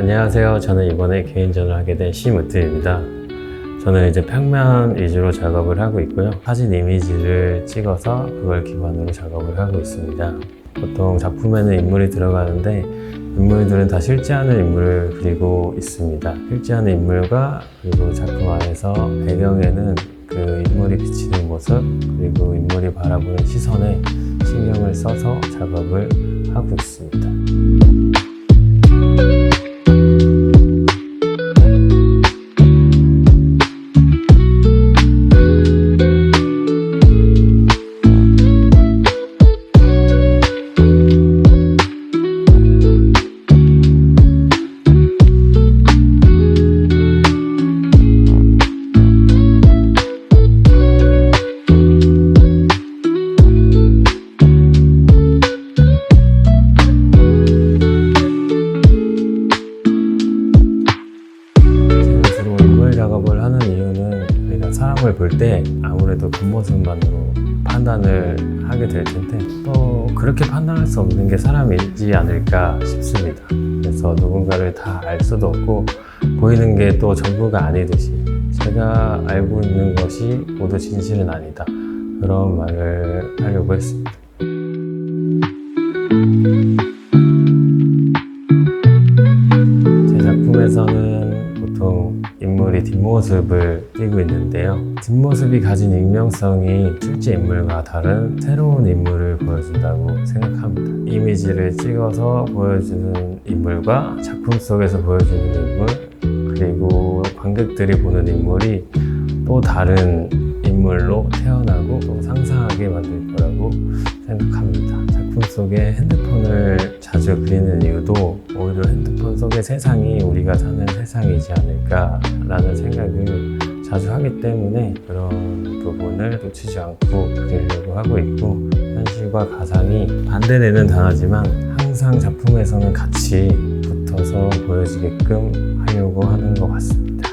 안녕하세요. 저는 이번에 개인전을 하게 된 시무트입니다. 저는 이제 평면 위주로 작업을 하고 있고요. 사진 이미지를 찍어서 그걸 기반으로 작업을 하고 있습니다. 보통 작품에는 인물이 들어가는데 인물들은 다 실제하는 인물을 그리고 있습니다. 실제하는 인물과 그리고 작품 안에서 배경에는 그 인물이 비치는 모습 그리고 인물이 바라보는 시선에 신경을 써서 작업을 하고 있습니다. 사람을 볼 때 아무래도 겉모습만으로 판단을 하게 될 텐데 또 그렇게 판단할 수 없는 게 사람이지 않을까 싶습니다. 그래서 누군가를 다 알 수도 없고 보이는 게 또 전부가 아니듯이 제가 알고 있는 것이 모두 진실은 아니다. 그런 말을 하려고 했습니다. 제 작품에서는 보통 인물이 뒷모습을 띄고 있는데요. 뒷모습이 가진 익명성이 실제 인물과 다른 새로운 인물을 보여준다고 생각합니다. 이미지를 찍어서 보여주는 인물과 작품 속에서 보여주는 인물, 그리고 관객들이 보는 인물이 또 다른 인물로 태어나고 또 상상하게 만들 거라고 생각합니다. 작품 속에 핸드폰을 자주 그리는 이유도 오히려 핸드폰 속의 세상이 우리가 사는 세상이지 않을까라는 생각을 자주 하기 때문에 그런 부분을 놓치지 않고 그리려고 하고 있고 현실과 가상이 반대되는 단어지만 항상 작품에서는 같이 붙어서 보여지게끔 하려고 하는 것 같습니다.